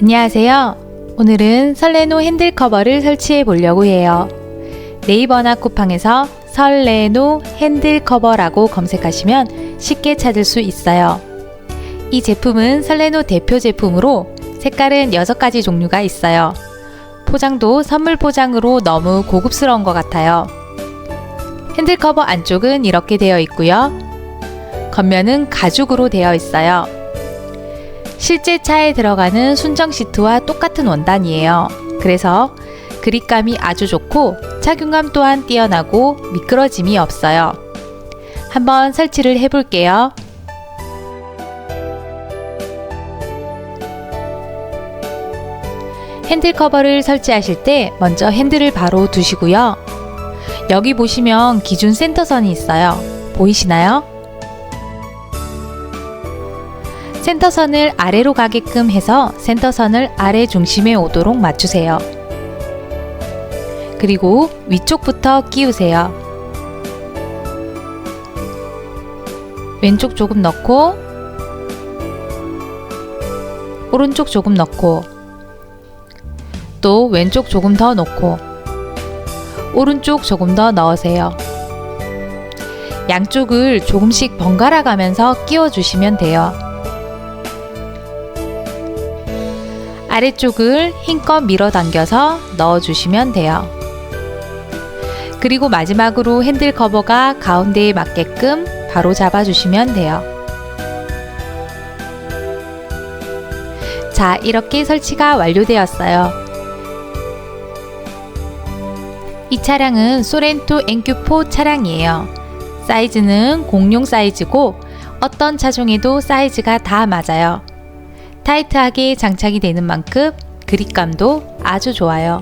안녕하세요. 오늘은 설레노 핸들 커버를 설치해 보려고 해요. 네이버나 쿠팡에서 설레노 핸들 커버라고 검색하시면 쉽게 찾을 수 있어요. 이 제품은 설레노 대표 제품으로 색깔은 6가지 종류가 있어요. 포장도 선물 포장으로 너무 고급스러운 것 같아요. 핸들 커버 안쪽은 이렇게 되어 있고요. 겉면은 가죽으로 되어 있어요. 실제 차에 들어가는 순정 시트와 똑같은 원단이에요. 그래서 그립감이 아주 좋고 착용감 또한 뛰어나고 미끄러짐이 없어요. 한번 설치를 해볼게요. 핸들 커버를 설치하실 때 먼저 핸들을 바로 두시고요. 여기 보시면 기준 센터선이 있어요. 보이시나요? 센터선을 아래로 가게끔 해서 센터선을 아래 중심에 오도록 맞추세요. 그리고 위쪽부터 끼우세요. 왼쪽 조금 넣고 오른쪽 조금 넣고 또 왼쪽 조금 더 넣고 오른쪽 조금 더 넣으세요. 양쪽을 조금씩 번갈아 가면서 끼워 주시면 돼요. 아래쪽을 힘껏 밀어 당겨서 넣어 주시면 돼요. 그리고 마지막으로 핸들 커버가 가운데에 맞게끔 바로 잡아 주시면 돼요. 자, 이렇게 설치가 완료되었어요. 이 차량은 소렌토 NQ4 차량이에요. 사이즈는 공룡 사이즈고 어떤 차종에도 사이즈가 다 맞아요. 타이트하게 장착이 되는 만큼 그립감도 아주 좋아요.